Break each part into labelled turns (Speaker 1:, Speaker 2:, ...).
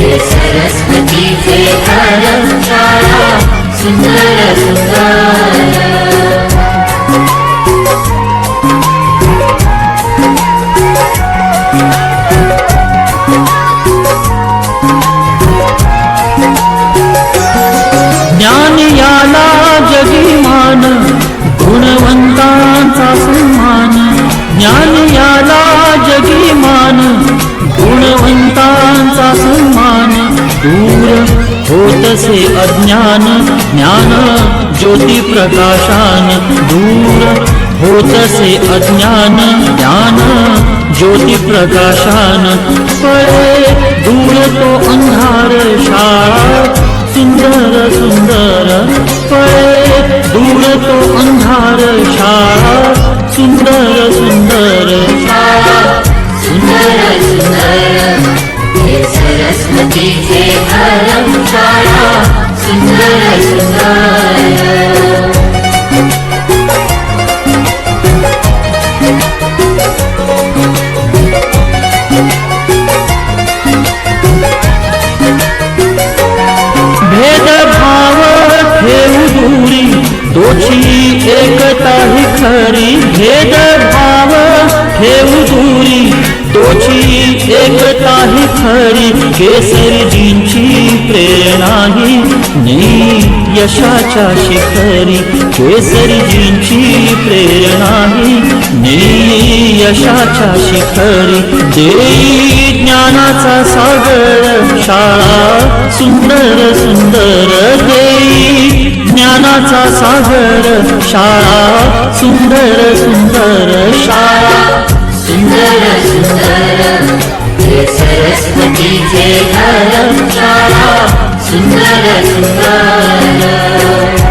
Speaker 1: हे सरस्वतीचे घर शाळा सुंदर सुंदर होतसे अज्ञान, ज्ञान ज्योति प्रकाशान दूर भूत होतसे अज्ञान, ज्ञान ज्योति प्रकाशान पळे दूर तो अंधार, शाळा, सुंदर सुंदर। पळे दूर तो अंधार, शाळा, सुंदर सुंदर। सुंदर सुंदर। सरस्वतीचे घर दोषी एकता ही खरी भेदभाव ठेवू दूरी. तोची एकता ही खरी केसरीजींची प्रेरणा ही नी यशाच्या शिखरी. केसरीजींची प्रेरणा ही नेई यशाच्या शिखरी. देई ज्ञानाचा सागर शाळा सुंदर सुंदर दे ज्ञानाचा सागर शाला सुंदर सुंदर शाला सुंदर सुंदर सरस्वती सरस्वतीचे घर शाळा. सुंदर सुंदर.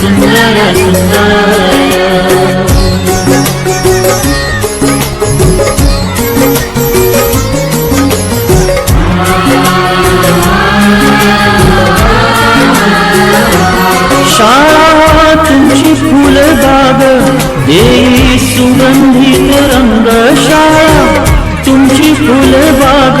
Speaker 1: सुंदर सुंदर तुमची फुलबाग देई सुगंधित रंग शाळा तुमची फुलबाग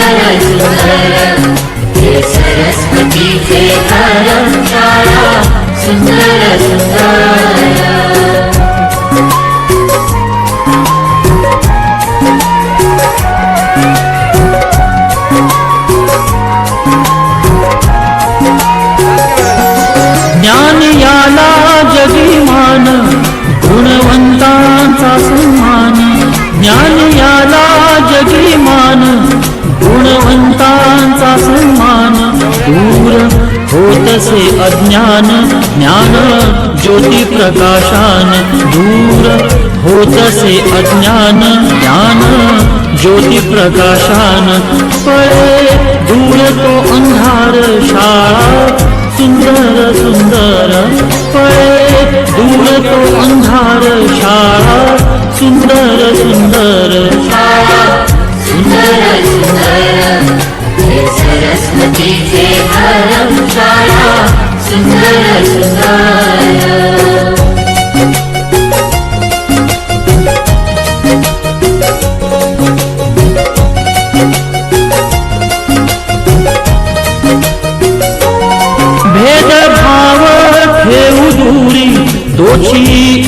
Speaker 2: सुंदर सुंदर हे सरस्वतीचे घर शाळा सुंदर सुंदर
Speaker 1: होतसे अज्ञान, ज्ञान, ज्योति प्रकाशान, दूर, होत से अज्ञान, ज्ञान, ज्योति प्रकाशान। पळे दूर तो अंधार शाळा सुंदर सुंदर। पळे दूर तो अंधार शाळा सुंदर सुंदर।
Speaker 2: सुंदर सुंदर। हे सरस्वतीचे घर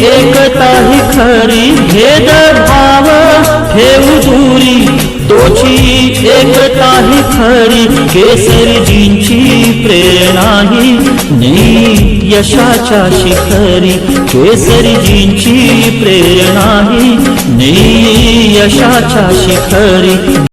Speaker 1: एकता ही खरी। भेदभाव ठेवू दूरी तोची एकता ही खरी केसरजींची प्रेरणा ही यशाच्या शिखरी केसरजींची प्रेरणा ही नेई यशाच्या शिखरी